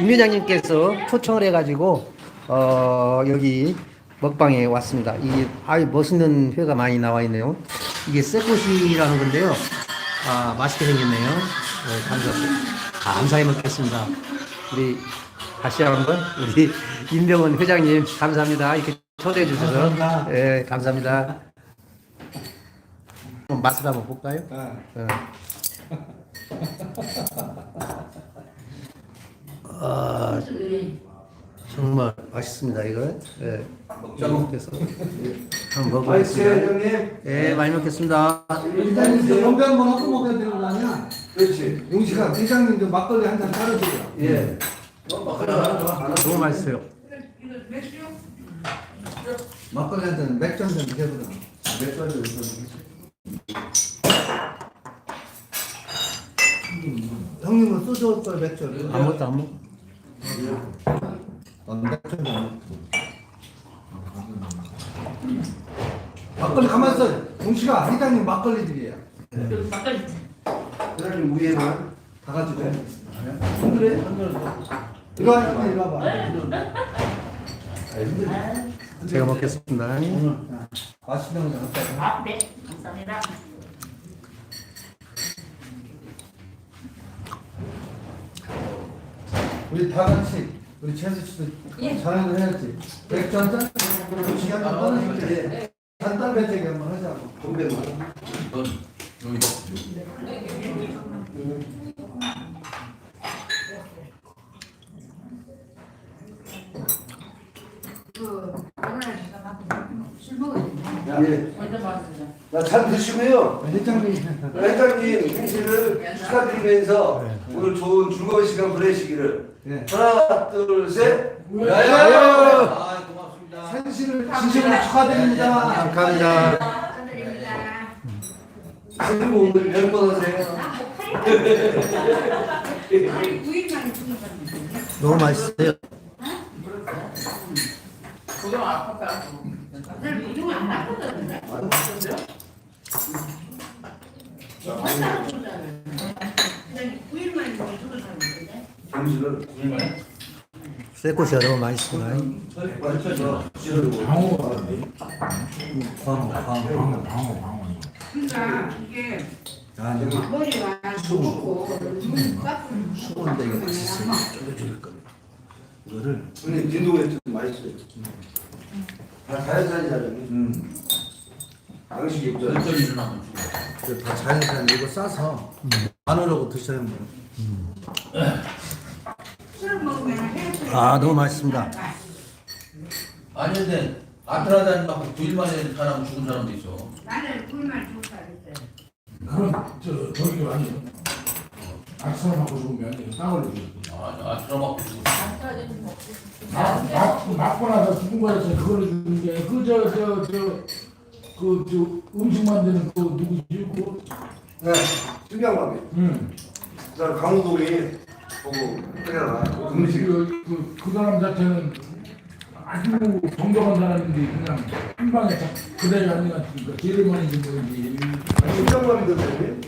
임 회장님께서 초청을 해가지고 어, 여기 먹방에 왔습니다. 이 아주 멋있는 회가 많이 나와 있네요. 이게 쇠꽃이라는 건데요. 아 맛있게 생겼네요. 네, 감사 감사히 먹겠습니다. 우리 다시 한번 우리 임병원 회장님 감사합니다. 이렇게 초대해 주셔서 감사합니다. 예 감사합니다. 한번 맛을 한번 볼까요? 어. 아, 정말 맛있습니다 이거. 예. 먹자먹해서 한번 맛있어요, 먹어보겠습니다. 형님? 예, 많이 먹겠습니다. 회장님도 건배 한번 하고 먹어야 되는 거 아니야? 그렇지. 용식아, 회장님도 막걸리 한 잔 따라주려. 예. 너무 맛있어요. 막걸리 한 잔, 맥주 한잔 해보자. 맥주 한 잔, 형님은 소주 올 거야, 맥주를? 아무것도 안 먹. 막걸리 가만 있어. 용식아, 회장님 막걸리 드려야. 회장님 위에는 다 가지고. 그래? 이거 와, 이리 와봐. 제가 먹겠습니다. 맛있는 거 갖다 줘. 아, 네. 감사합니다. 우리 다 같이 우리 최수 씨도 예. 자랑을 해야지. 맥주 한 잔, 한잔 꺼내줄게. 간단 배째기 한번 하자고. 건배만. 술 먹어야 돼. 예. 먼저 먹었습니다. 나잘 드시고요. 회장님. 회장님 행시를 축하드리면서 오늘 좋은 즐거운 시간 보내시기를 네. 하나 둘 셋. 야야야. 아 고맙습니다. 산시를 진심으로 축하드립니다. 감사합니다. 감사드립니다. 그리고 오늘 별거 하세요. 아니, 9일 만에 죽는 사람 너무 맛있어요. 고정 아팠다 고. 늘 무조건 안 아팠다던데. 그냥 9일 만에 죽는 사람 있는데. 행시를 쇠꽃이 너무 맛있습니다. 그러니까 이게 머리가 무겁고 눈 깎은 수건데 이거 맛있어요. 이거를 좀 맛있어요. 다 자연산이잖아요. 음. 양식이 없죠. 다 자연산 이거 싸서 마늘하고 드셔야 돼요. 술 먹으면 헤어져. 아 너무 맛있습니다. 아니 근데 아트라 다니 막 9일 만에 사람 죽은 사람도 있어. 나는 9일 만에 죽을 줄 알았어요. 그럼 저 저기 아 니 악성하고 죽으면 아니 땅을 아, 맞고 막 맞고 나서 죽은 거라서 그걸 주는 게 그 저 저 저 그 저 음식 만드는 그 누구지 그 네. 신경감이. 응. 나 강호동이 보고 그래라. 음식. 그, 그, 그 사람 자체는 아주 정정한 사람인데 그냥 한 방에 딱 그대로 앉아가지고 제일 많이 준 거지 신경감이 들었더니